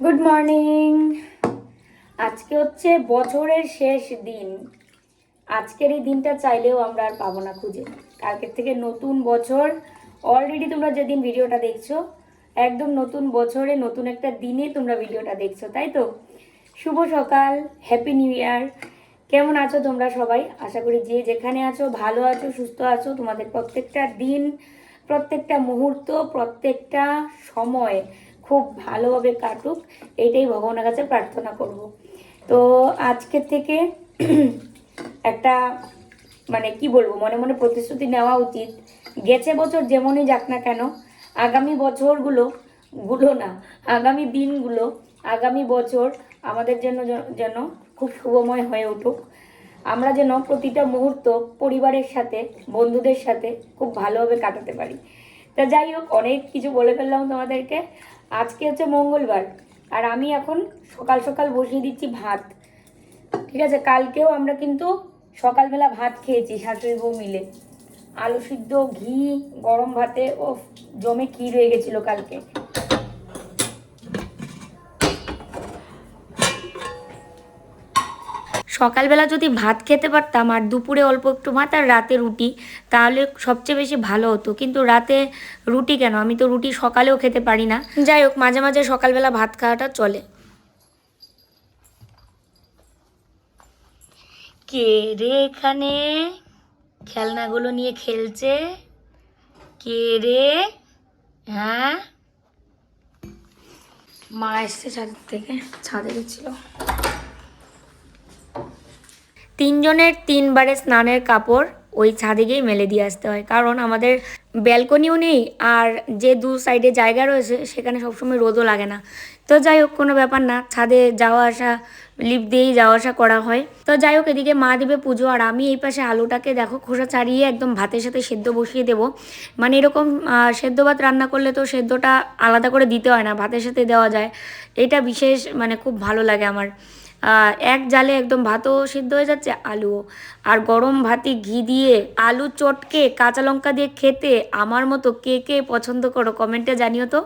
Good morning আজকে হচ্ছে বছরের শেষ দিন। আজকের এই দিনটা চাইলেও আমরা আর পাবো না খুঁজে। কালকের থেকে নতুন বছর। অলরেডি তোমরা যেদিন ভিডিওটা দেখছ, একদম নতুন বছরে, নতুন একটা দিনে তোমরা ভিডিওটা দেখছ, তাই তো? শুভ সকাল হ্যাপি নিউ ইয়ার কেমন আছো তোমরা সবাই? আশা করি যে যেখানে আছো, ভালো আছো, সুস্থ আছো, তোমাদের প্রত্যেকটা দিন, প্রত্যেকটা মুহূর্ত, প্রত্যেকটা সময় খুব ভালোভাবে কাটুক এইটাই ভগবানের কাছে প্রার্থনা করব। তো আজকে থেকে একটা মানে কি বলব, মনে মনে প্রতিশ্রুতি নেওয়া উচিত। গেছে বছর যেমনই যাক না কেন, আগামী বছরগুলো গুলো না, আগামী দিনগুলো, আগামী বছর আমাদের জন্য যেন খুব শুভময় হয়ে উঠুক। আমরা যেন প্রতিটা মুহূর্ত পরিবারের সাথে, বন্ধুদের সাথে খুব ভালোভাবে কাটাতে পারি। তা যাই হোক, অনেক কিছু বলে ফেললাম তোমাদেরকে। আজকে হচ্ছে মঙ্গলবার, আর আমি এখন সকাল সকাল বসিয়ে দিচ্ছি ভাত। ঠিক আছে, কালকেও আমরা কিন্তু সকালবেলা ভাত খেয়েছি, শাশুড়ি বউ মিলে। আলু সিদ্ধ, ঘি, গরম ভাতে ও জমে কি রয়ে গেছিল কালকে। সকালবেলা যদি ভাত খেতে পারতাম আর দুপুরে অল্প একটু ভাত আর রাতে রুটি, তাহলে সবচেয়ে বেশি ভালো হতো। কিন্তু রাতে রুটি কেন? আমি তো রুটি সকালেও খেতে পারি না। যাই হোক, মাঝে মাঝে সকালবেলা ভাত খাওয়াটা চলে। কে রে এখানে? খেলনাগুলো নিয়ে খেলছে। কে রে? হ্যাঁ? মা এসছে ছাদের থেকে, ছাদে গেছিল। তিনজনের তিনবারে স্নানের কাপড় ওই ছাদে গিয়ে মেলে দিয়ে আসতে হয়। কারণ আমাদের ব্যালকনিও নেই আর যে দু সাইডে জায়গা রয়েছে, সেখানে সবসময় রোদও লাগে না। তো যাই হোক, কোনো ব্যাপার না, ছাদে যাওয়া আসা লিফট দিয়েই যাওয়া আসা করা হয়। তো যাই হোক, এদিকে মা দেবে পুজো আর আমি এই পাশে আলুটাকে দেখো, খোসা ছাড়িয়ে একদম ভাতের সাথে সেদ্ধ বসিয়ে দেবো। মানে এরকম সেদ্ধ ভাত রান্না করলে তো সেদ্ধটা আলাদা করে দিতে হয় না, ভাতের সাথে দেওয়া যায়। এটা বিশেষ মানে খুব ভালো লাগে আমার। এক জালে একদম ভাতও সিদ্ধ হয়ে যাচ্ছে আলুও। আর গরম ভাতে ঘি দিয়ে আলু চটকে কাঁচা লঙ্কা দিয়ে খেতে আমার মতো কে কে পছন্দ করো কমেন্টে জানিও তো।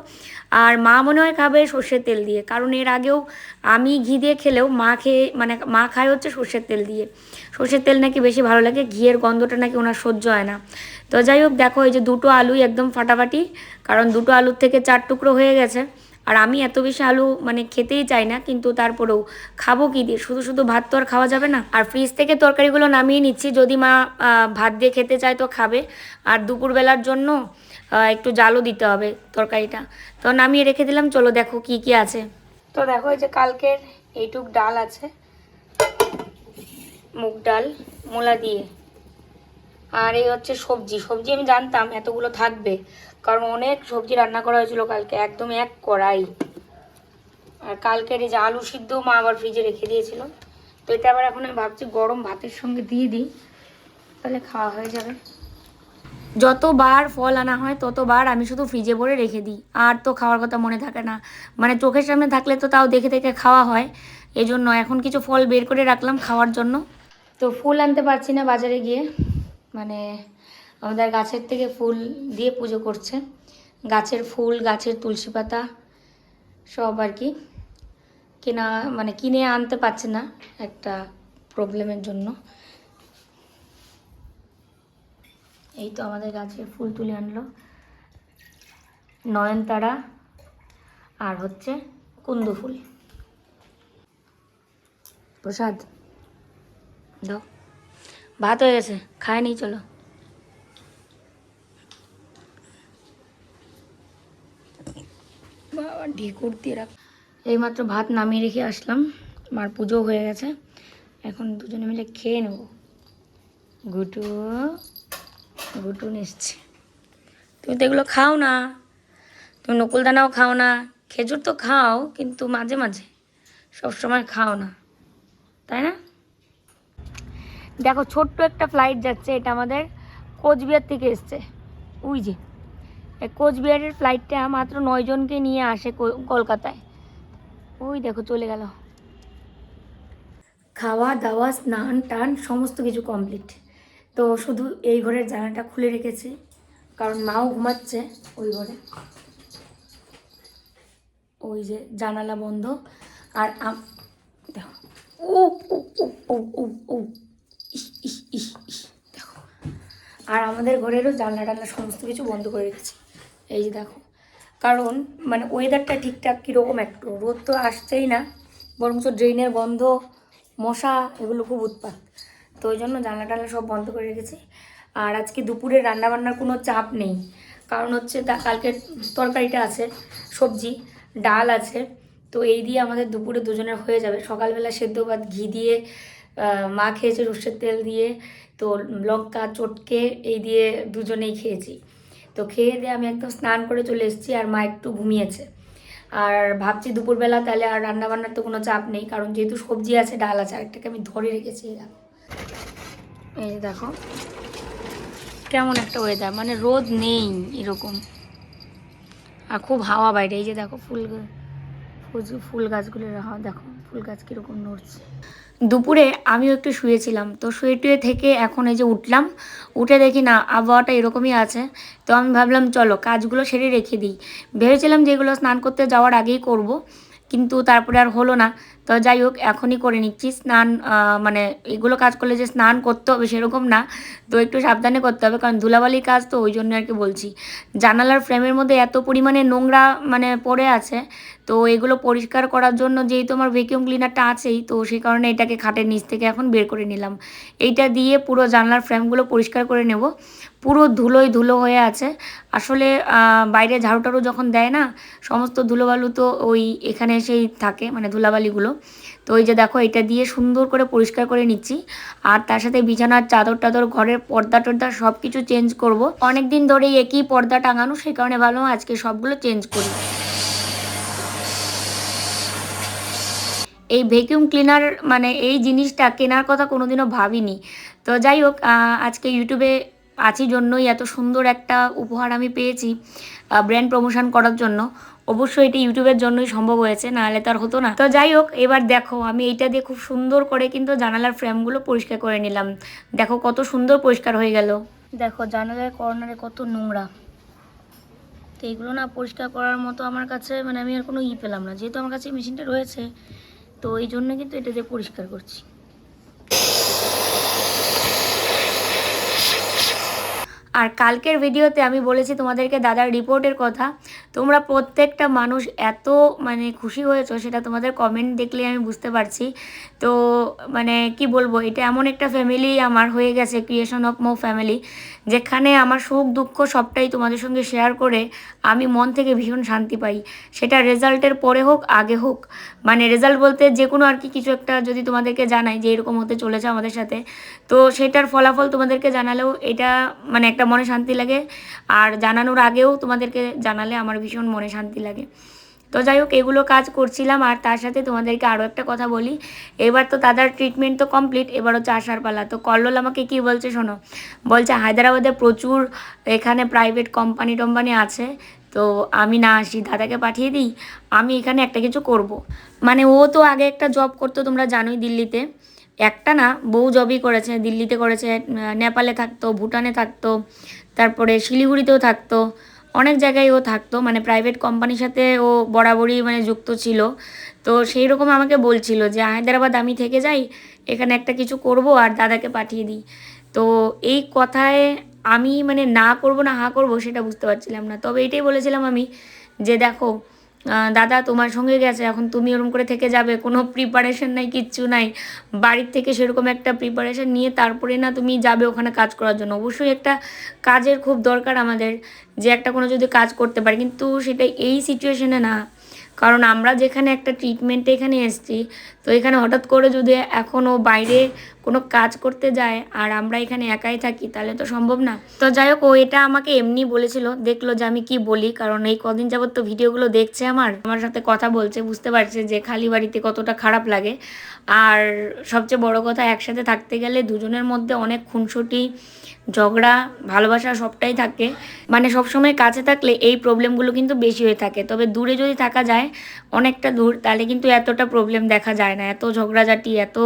আর মা মনে হয় খাবে সর্ষের তেল দিয়ে, কারণ এর আগেও আমি ঘি দিয়ে খেলেও মা খেয়ে মানে মা খায় হচ্ছে সর্ষের তেল দিয়ে। সর্ষের তেল নাকি বেশি ভালো লাগে, ঘিয়ের গন্ধটা নাকি ওনার সহ্য হয় না। তো যাই হোক, দেখো এই যে দুটো আলুই একদম ফাটাফাটি, কারণ দুটো আলুর থেকে চার টুকরো হয়ে গেছে। আর আমি এত বেশি আলু মানে খেতেই চাই না, কিন্তু তারপরেও খাব কি দিয়ে? শুধু শুধু ভাত তো আর খাওয়া যাবে না? আর ফ্রিজ থেকে তরকারিগুলো নামিয়ে নিচ্ছি, যদি মা ভাত দিয়ে খেতে চায় তো খাবে। আর দুপুরবেলার জন্য একটু জালও দিতে হবে তরকারিটা। তো নামিয়ে রেখে দিলাম, চলো দেখো কি কি আছে। তো দেখো এই যে কালকের এইটুক ডাল আছে, মুগ ডাল, মোলা দিয়ে। আর এই হচ্ছে সবজি। সবজি আমি জানতাম এতগুলো থাকবে। কারণ অনেক সবজি রান্না করা হয়েছিল কালকে, একদম এক কড়াই। আর কালকের এই যে আলু সিদ্ধ মা আবার ফ্রিজে রেখে দিয়েছিল। তো এটা আবার এখন আমি ভাবছি গরম ভাতের সঙ্গে দিয়ে দিই, তাহলে খাওয়া হয়ে যাবে। যতবার ফল আনা হয়, ততবার আমি শুধু ফ্রিজে ভরে রেখে দিই। আর তো খাওয়ার কথা মনে থাকে না। মানে চোখের সামনে থাকলে তো তাও দেখে দেখে খাওয়া হয়। এই জন্য এখন কিছু ফল বের করে রাখলাম খাওয়ার জন্য। তো ফুল আনতে পারছি না বাজারে গিয়ে। মানে আমাদের গাছের থেকে ফুল দিয়ে পুজো করছে। গাছের ফুল, গাছের তুলসী পাতা সব আর কি কেনা মানে কিনে আনতে পারছে না একটা প্রবলেমের জন্য। এই তো আমাদের গাছের ফুল তুলে আনলো। নয়নতারা আর হচ্ছে কুন্দু ফুল। প্রসাদ দাও। ভাত হয়ে গেছে খায়নি চলো। ঢেকুর দিয়ে রাখ। এইমাত্র ভাত নামিয়ে রেখে আসলাম, মার পুজো হয়ে গেছে। এখন দুজনে মিলে খেয়ে নেব। গুটু গুটু এসছে তুমি তো এগুলো খাও না। তুমি নকুলদানাও খাও না। খেজুর তো খাও, কিন্তু মাঝে মাঝে। সব সময় খাও না। তাই না? দেখো, ছোট্ট একটা ফ্লাইট যাচ্ছে, এটা আমাদের কোচবিহার থেকে এসছে। উই যে কোচবিহারের ফ্লাইটটা মাত্র নয় জনকে নিয়ে আসে কলকাতায়। ওই দেখো, চলে গেল। খাওয়া, দাওয়া, স্নান, টান, সমস্ত কিছু কমপ্লিট তো শুধু এই ঘরের জানালাটা খুলে রেখেছি, কারণ মাও ঘুমাচ্ছে ওই ঘরে। ওই যে জানালা বন্ধ, আর ইস ইস আর আমাদের ঘরেরও জানলা টানলা সমস্ত কিছু বন্ধ করে রেখেছি। এই যে দেখো। কারণ মানে ওয়েদারটা ঠিকঠাক কীরকম একটু, রোদ তো আসছেই না, বরঞ্চ ড্রেনের বন্ধ মশা এগুলো খুব উৎপাত। তো ওই জন্য জানলা টানলা সব বন্ধ করে রেখেছি। আর আজকে দুপুরে রান্নাবান্নার কোনো চাপ নেই। কারণ হচ্ছে তা কালকের তরকারিটা আছে, সবজি, ডাল আছে। তো এই দিয়ে আমাদের দুপুরে দুজনের হয়ে যাবে। সকালবেলা সেদ্ধ ভাত, ঘি দিয়ে মা খেয়েছে রসের তেল দিয়ে। তো লঙ্কা, চটকে এই দিয়ে দুজনেই খেয়েছি। তো খেয়ে দিয়ে আমি একদম স্নান করে চলে এসেছি আর মা একটু ঘুমিয়েছে। আর ভাবছি দুপুরবেলা তাহলে আর রান্নাবান্নার তো কোনো চাপ নেই, কারণ যেহেতু সবজি আছে, ডাল আছে, আরেকটাকে আমি ধরে রেখেছি, এই দেখো। এই যে দেখো। কেমন একটা ওয়েদার মানে রোদ নেই এরকম। আর খুব হাওয়া বাইরে, এই যে দেখো ফুল ফুল- ফুল গাছগুলোর হাওয়া দেখো, ফুল গাছ কীরকম নড়ছে। দুপুরে আমিও একটু শুয়েছিলাম। তো শুয়ে টুয়ে থেকে এখন এই যে উঠলাম, উঠে দেখি না, আবহাওয়াটা এরকমই আছে। তো আমি ভাবলাম, চলো কাজগুলো সেরে রেখে দিই। ভেবেছিলাম যে এগুলো স্নান করতে যাওয়ার আগেই করব, কিন্তু তারপরে আর হলো না। তো যাই হোক, এখনই করে নিচ্ছি। স্নান মানে এগুলো কাজ করলে যে স্নান করতে হবে সেরকম না, তো একটু সাবধানে করতে হবে, কারণ ধুলাবালির কাজ তো ওই জন্য আর কি বলছি। জানালার ফ্রেমের মধ্যে এত পরিমাণে নোংরা মানে পড়ে আছে, তো এগুলো পরিষ্কার করার জন্য যেহেতু আমার ভ্যাকিউম ক্লিনারটা আছেই, তো সেই কারণে এটাকে খাটের নিচ থেকে এখন বের করে নিলাম। এইটা দিয়ে পুরো জানলার ফ্রেমগুলো পরিষ্কার করে নেব। পুরো ধুলোই ধুলো হয়ে আছে। আসলে বাইরে ঝাড়ু টাড়ু যখন দেয় না, সমস্ত ধুলোবালু তো ওই এখানে এসেই থাকে মানে ধুলাবালিগুলো। তো ওই যে দেখো, এটা দিয়ে সুন্দর করে পরিষ্কার করে নিচ্ছি। আর তার সাথে বিছানার চাদর টাদর ঘরের পর্দা টর্দা সব কিছু চেঞ্জ করব। অনেক দিন ধরেই একই পর্দা টাঙানো, সেই কারণে ভালো আজকে সবগুলো চেঞ্জ করি। এই ভ্যাকিউম ক্লিনার মানে এই জিনিসটা কেনার কথা কোনোদিনও ভাবিনি। তো যাই হোক আজকে ইউটিউবে আছি জন্যই এত সুন্দর একটা উপহার আমি পেয়েছি ব্র্যান্ড প্রমোশন করার জন্য। অবশ্যই এটা ইউটিউবের জন্যই সম্ভব হয়েছে, নাহলে তো আর হতো না। তো যাই হোক, এবার দেখো, আমি এইটা দিয়ে খুব সুন্দর করে কিন্তু জানালার ফ্রেমগুলো পরিষ্কার করে নিলাম। দেখো কত সুন্দর পরিষ্কার হয়ে গেল। দেখো, জানালার কর্নারে কত নোংরা। তো এগুলো না পরিষ্কার করার মতো আমার কাছে মানে আমি আর কোনো ই পেলাম না। যেহেতু আমার কাছে মেশিনটা রয়েছে, তো এই জন্য কিন্তু এটা দিয়ে পরিষ্কার করছি। আর কালকের ভিডিওতে আমি বলেছি তোমাদেরকে দাদার রিপোর্টের কথা। তোমরা প্রত্যেকটা মানুষ এত মানে খুশি হয়েছো, সেটা তোমাদের কমেন্ট দেখলে আমি বুঝতে পারছি। তো মানে কি বলব, এটা এমন একটা ফ্যামিলি আমার হয়ে গেছে ক্রিয়েশন অফ মো ফ্যামিলি যেখানে আমার সুখ, দুঃখ সবটাই তোমাদের সঙ্গে শেয়ার করে আমি মন থেকে ভীষণ শান্তি পাই। সেটা রেজাল্টের পরে হোক, আগে হোক। মানে রেজাল্ট বলতে যে কোনো আর কি, কিছু একটা যদি তোমাদেরকে জানাই যে এরকম হতে চলেছে আমাদের সাথে, তো সেটার ফলাফল তোমাদেরকে জানালেও এটা মানে একটা মনে শান্তি লাগে। আর জানানোর আগেও তোমাদেরকে জানালে আমার ভীষণ মনে শান্তি লাগে। তো যাই হোক এগুলো কাজ করছিলাম আর তার সাথে তোমাদেরকে আরও একটা কথা বলি। এবার তো দাদার ট্রিটমেন্ট তো কমপ্লিট এবার হচ্ছে আসার পালা। তো কল্লোল আমাকে কি বলছে শোনো? বলছে, হায়দ্রাবাদে প্রচুর এখানে প্রাইভেট কোম্পানি টোম্পানি আছে। তো আমি না আসি, দাদাকে পাঠিয়ে দিই। আমি এখানে একটা কিছু করব। মানে ও তো আগে একটা জব করতো, তোমরা জানোই দিল্লিতে। একটা না, বউ জবই করেছে, দিল্লিতে করেছে, নেপালে থাকতো, ভুটানে থাকতো, তারপরে শিলিগুড়িতেও থাকতো, অনেক জায়গায় ও থাকতো মানে প্রাইভেট কোম্পানির সাথে ও বরাবরই মানে যুক্ত ছিল। তো সেই রকম আমাকে বলছিল যে, হায়দ্রাবাদ আমি থেকে যাই, এখানে একটা কিছু করব আর দাদাকে পাঠিয়ে দিই। তো এই কথায় আমি মানে না করব না হা করব সেটা বুঝতে পারছিলাম না। তবে এটাই বলেছিলাম আমি যে, দেখো দাদা, তোমার সঙ্গে গেছে, এখন তুমি ওরম করে থেকে যাবে, কোনো প্রিপারেশন নাই, কিচ্ছু নাই। বাড়ির থেকে সেরকম একটা প্রিপারেশন নিয়ে তারপরে না তুমি যাবে ওখানে কাজ করার জন্য। অবশ্যই একটা কাজের খুব দরকার আমাদের, যে একটা কোনো যদি কাজ করতে পারি। কিন্তু সেটা এই সিচুয়েশনে না কারণ আমরা যেখানে একটা ট্রিটমেন্টে এখানে এসেছি, তো এখানে হঠাৎ করে যদি এখনও বাইরে কোনো কাজ করতে যায় আর আমরা এখানে একাই থাকি, তাহলে তো সম্ভব না। তো যাই হোক, ও এটা আমাকে এমনি বলেছিল, দেখল যে আমি কি বলি, কারণ এই কদিন যাবত তো ভিডিওগুলো দেখছে আমার। আমার সাথে কথা বলছে, বুঝতে পারছে যে খালি বাড়িতে কতটা খারাপ লাগে। আর সবচেয়ে বড় কথা, একসাথে থাকতে গেলে দুজনের মধ্যে অনেক খুনসুটি ঝগড়া, ভালোবাসা সবটাই থাকে। মানে সবসময় কাছে থাকলে এই প্রবলেমগুলো কিন্তু বেশি হয়ে থাকে। তবে দূরে যদি থাকা যায়, অনেকটা দূর, তাহলে কিন্তু এতটা প্রবলেম দেখা যায় না। এত ঝগড়াঝাটি, এত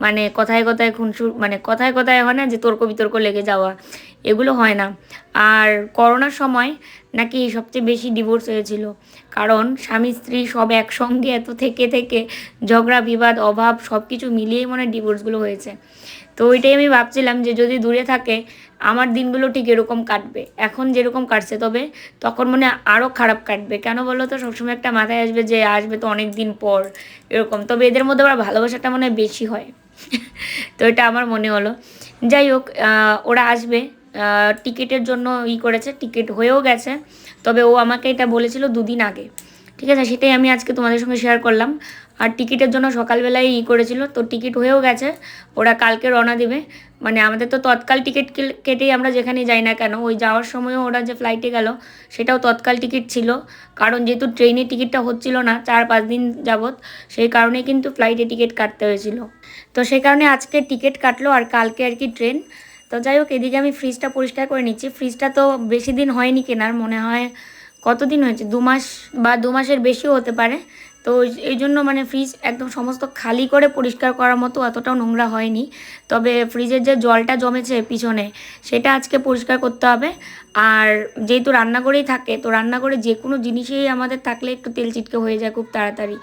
মানে কথায় কথায় খুনসুর মানে কথায় কথায় হয় না যে তর্ক বিতর্ক লেগে যাওয়া, এগুলো হয় না। আর করোনার সময় নাকি সবচেয়ে বেশি ডিভোর্স হয়েছিল? কারণ স্বামী, স্ত্রী সব একসঙ্গে এত থেকে থেকে ঝগড়া, বিবাদ, অভাব সব কিছু মিলিয়েই মনে হয় ডিভোর্সগুলো হয়েছে। তো ওইটাই আমি ভাবছিলাম যে যদি দূরে থাকে, আমার দিনগুলো ঠিক এরকম কাটবে। এখন যেরকম কাটছে তবে, তখন মনে আরও খারাপ কাটবে। কেন বলো তো? সবসময় একটা মাথায় আসবে যে আসবে তো অনেক দিন পর, এরকম। তবে এদের মধ্যে আবার ভালোবাসাটা মনে হয় বেশি হয়। তো এটা আমার মনে হলো। যাই হোক ওরা আসবে। টিকিটের জন্য ই করেছে, টিকিট হয়েও গেছে। তবে ও আমাকে এটা বলেছিল দুদিন আগে। ঠিক আছে, সেটাই আমি আজকে তোমাদের সঙ্গে শেয়ার করলাম। আর টিকিটের জন্য সকালবেলায় ই করেছিল, তো টিকিট হয়েও গেছে। ওরা কালকে রওনা দেবে। মানে আমাদের তো তৎকাল টিকিট কেটেই আমরা যেখানে যাই না কেন, ওই যাওয়ার সময়ও ওরা যে ফ্লাইটে গেল, সেটাও তৎকাল টিকিট ছিল। কারণ যেহেতু ট্রেনের টিকিটটা হচ্ছিল না, চার পাঁচ দিন যাবৎ, সেই কারণে কিন্তু ফ্লাইটে টিকিট কাটতে হয়েছিল। তো সেই কারণে আজকে টিকিট কাটলো, আর কালকে আর কি ট্রেন তো যাই হোক, এদিকে আমি ফ্রিজটা পরিষ্কার করে নিচ্ছি। ফ্রিজটা তো বেশি দিন হয়নি কেনার, মনে হয় কতদিন হয়েছে? দু মাস বা দু মাসের বেশিও হতে পারে। তো এই জন্য মানে ফ্রিজ একদম সমস্ত খালি করে পরিষ্কার করার মতো অতটাও নোংরা হয়নি। তবে ফ্রিজের যে জলটা জমেছে পিছনে, সেটা আজকে পরিষ্কার করতে হবে। আর যেহেতু রান্নাঘরেই থাকে, তো রান্নাঘরে যে কোনো জিনিসেই আমাদের থাকলে একটু তেল চিটকে হয়ে যায় খুব তাড়াতাড়ি।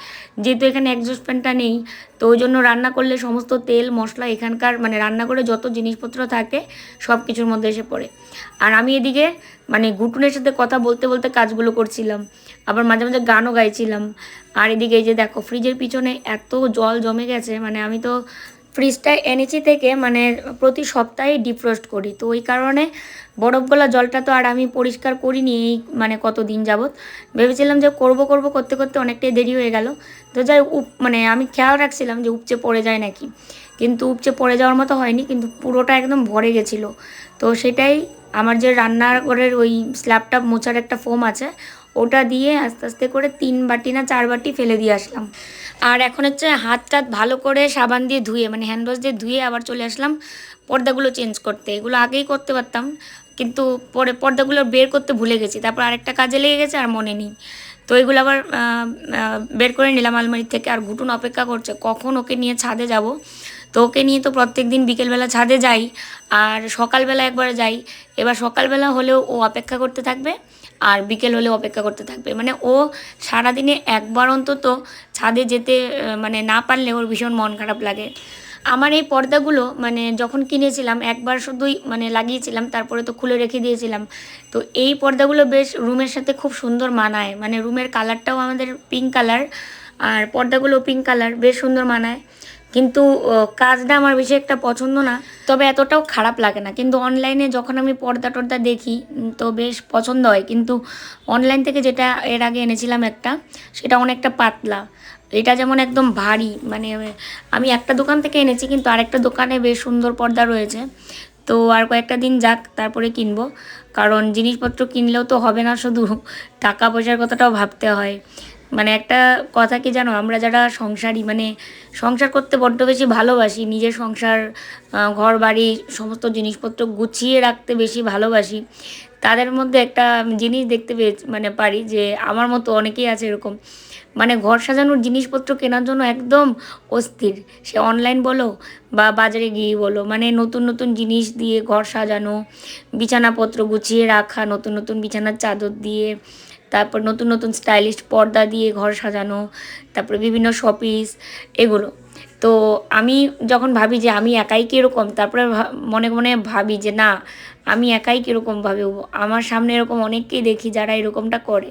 যেহেতু এখানে একজস্ট ফ্যানটা নেই, তো ওই জন্য রান্না করলে সমস্ত তেল, মশলা এখানকার মানে রান্নাঘরে যত জিনিসপত্র থাকে, সব কিছুর মধ্যে এসে পড়ে। আর আমি এদিকে মানে গুটুনের সাথে কথা বলতে বলতে কাজগুলো করছিলাম। আবার মাঝে মাঝে গানও গাইছিলাম। আর এদিকে এই যে দেখো ফ্রিজের পিছনে এত জল জমে গেছে মানে আমি তো ফ্রিজটা এনেছি থেকে মানে প্রতি সপ্তাহে ডিফ্রস্ট করি। তো ওই কারণে বরফ গলা জলটা তো আর আমি পরিষ্কার করিনি এই মানে কত দিন যাবৎ। ভেবেছিলাম যে করব করব, করতে করতে অনেকটাই দেরি হয়ে গেল। তো যাই উপ মানে আমি খেয়াল রাখছিলাম যে উপচে পড়ে যায় নাকি। কিন্তু উপচে পড়ে যাওয়ার মতো হয়নি, কিন্তু পুরোটা একদম ভরে গেছিল। তো সেটাই আমার যে রান্নার ঘরের ওই স্ল্যাবটা মোছার একটা ফোম আছে, ওটা দিয়ে আস্তে আস্তে করে তিন বাটি না চার বাটি ফেলে দিয়ে আসলাম। আর এখন হচ্ছে হাত টাত ভালো করে সাবান দিয়ে ধুয়ে মানে হ্যান্ড ওয়াশ দিয়ে ধুয়ে আবার চলে আসলাম পর্দাগুলো চেঞ্জ করতে। এগুলো আগেই করতে পারতাম, কিন্তু পরে পর্দাগুলো বের করতে ভুলে গেছি। তারপর আরেকটা কাজে লেগে গেছে আর মনে নেই। তো এগুলো আবার বের করে নিলাম আলমারি থেকে। আর ঘুটুন অপেক্ষা করছে, কখন ওকে নিয়ে ছাদে যাব? তো ওকে নিয়ে তো প্রত্যেক দিন বিকেলবেলা ছাদে যাই, আর সকালবেলা একবার যাই। এবার সকালবেলা হলেও ও অপেক্ষা করতে থাকবে। আর বিকেল হলেও অপেক্ষা করতে থাকবে। মানে ও সারাদিনে একবার অন্তত ছাদে যেতে মানে না পারলে ওর ভীষণ মন খারাপ লাগে। আমার এই পর্দাগুলো মানে যখন কিনেছিলাম, একবার শুধুই মানে লাগিয়েছিলাম, তারপরে তো খুলে রেখে দিয়েছিলাম। তো এই পর্দাগুলো বেশ রুমের সাথে খুব সুন্দর মানায়। মানে রুমের কালারটাও আমাদের পিঙ্ক কালার আর পর্দাগুলো পিঙ্ক কালার বেশ সুন্দর মানায়। কিন্তু কাজটা আমার বেশি একটা পছন্দ না, তবে এতটাও খারাপ লাগে না। কিন্তু অনলাইনে যখন আমি পর্দা টর্দা দেখি তো বেশ পছন্দ হয়। কিন্তু অনলাইন থেকে যেটা এর আগে এনেছিলাম একটা, সেটা অনেকটা পাতলা। এটা যেমন একদম ভারী মানে আমি একটা দোকান থেকে এনেছি, কিন্তু আরেকটা দোকানে বেশ সুন্দর পর্দা রয়েছে। তো আর কয়েকটা দিন যাক, তারপরে কিনবো। কারণ জিনিসপত্র কিনলেও তো হবে না শুধু, টাকা পয়সার কথাটাও ভাবতে হয়। মানে একটা কথা কি জানো? আমরা যারা সংসারী মানে সংসার করতে বড্ড বেশি ভালোবাসি, নিজের সংসার ঘর বাড়ি সমস্ত জিনিসপত্র গুছিয়ে রাখতে বেশি ভালোবাসি, তাদের মধ্যে একটা জিনিস দেখতে পেয়ে মানে পারি যে আমার মতো অনেকেই আছে এরকম। মানে ঘর সাজানোর জিনিসপত্র কেনার জন্য একদম অস্থির। সে অনলাইন বলো বা বাজারে গিয়ে বলো মানে নতুন নতুন জিনিস দিয়ে ঘর সাজানো, বিছানাপত্র গুছিয়ে রাখা, নতুন নতুন বিছানার চাদর দিয়ে তারপর নতুন নতুন স্টাইলিশ পর্দা দিয়ে ঘর সাজানো, তারপরে বিভিন্ন শপিস এগুলো। তো আমি যখন ভাবি যে আমি একাই কীরকম, তারপরে মনে মনে ভাবি যে না, আমি একাই কীরকমভাবে আমার সামনে এরকম অনেককেই দেখি যারা এরকমটা করে।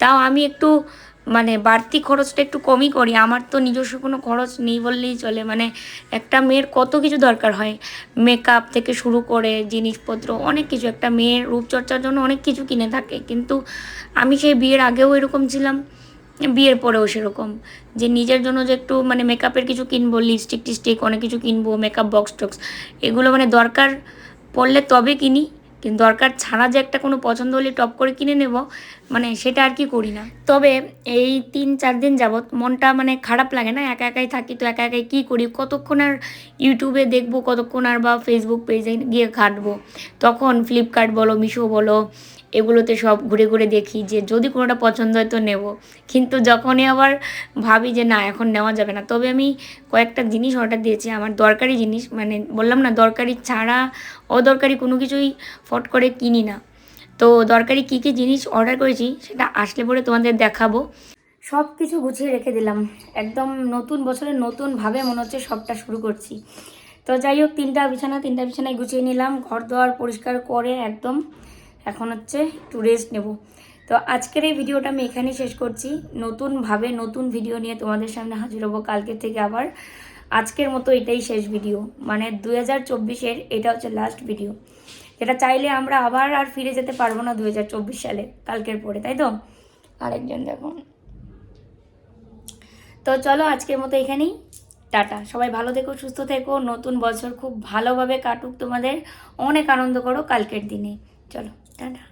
তাও আমি একটু মানে বাড়তি খরচটা একটু কমই করি। আমার তো নিজস্ব কোনো খরচ নেই বললেই চলে। মানে একটা মেয়ের কত কিছু দরকার হয়। মেকআপ থেকে শুরু করে জিনিসপত্র, অনেক কিছু। একটা মেয়ের রূপচর্চার জন্য অনেক কিছু কিনে থাকে। কিন্তু আমি সেই বিয়ের আগেও এরকম ছিলাম। বিয়ের পরেও সেরকম। যে নিজের জন্য যে একটু মানে মেকআপের কিছু কিনবো লিপস্টিক টিস্টিক অনেক কিছু কিনবো মেকআপ বক্স টক্স এগুলো মানে দরকার পড়লে তবে কিনি। কিন্তু দরকার ছাড়া যে একটা কোনো পছন্দ হলে টপ করে কিনে নেব মানে সেটা আর কি করি না। তবে এই তিন চার দিন যাবৎ মনটা মানে খারাপ লাগে না, একা একাই থাকি তো একা একাই কী করি? কতক্ষণ আর ইউটিউবে দেখব, কতক্ষণ আর বা ফেসবুক পেজে গিয়ে ঘাঁটবো? তখন ফ্লিপকার্ট বলো মিশো বলো এগুলোতে সব ঘুরে ঘুরে দেখি যে যদি কোনোটা পছন্দ হয় তো নেব। কিন্তু যখনই আবার ভাবি যে না, এখন নেওয়া যাবে না, তবে আমি কয়েকটা জিনিস অর্ডার দিয়েছি, আমার দরকারি জিনিস মানে বললাম না, দরকারি ছাড়া, অদরকারি কোনো কিছুই ফট করে কিনি না। তো দরকারি কী কী জিনিস অর্ডার করেছি সেটা আসলে পরে তোমাদের দেখাবো। সব কিছু গুছিয়ে রেখে দিলাম। একদম নতুন বছরে নতুনভাবে মনে হচ্ছে সবটা শুরু করছি। তো যাই হোক, তিনটা বিছানা, তিনটা বিছানায় গুছিয়ে নিলাম ঘর দোয়ার পরিষ্কার করে একদম এখন হচ্ছে একটু রেস্ট নেব। তো আজকের এই ভিডিওটা আমি এখানেই শেষ করছি। নতুনভাবে নতুন ভিডিও নিয়ে তোমাদের সামনে হাজির হব কালকে থেকে আবার। আজকের মতো এটাই শেষ ভিডিও মানে দুই হাজার চব্বিশের এটা হচ্ছে লাস্ট ভিডিও যেটা চাইলে আমরা আবার আর ফিরে যেতে পারব না দুই হাজার চব্বিশ সালে, কালকের পরে, তাই তো? আরেকজন দেখো। তো চলো আজকের মতো এখানেই। টাটা। সবাই ভালো থেকো, সুস্থ থেকো। নতুন বছর খুব ভালোভাবে কাটুক তোমাদের। অনেক আনন্দ করো কালকের দিনে। চলো। টাটা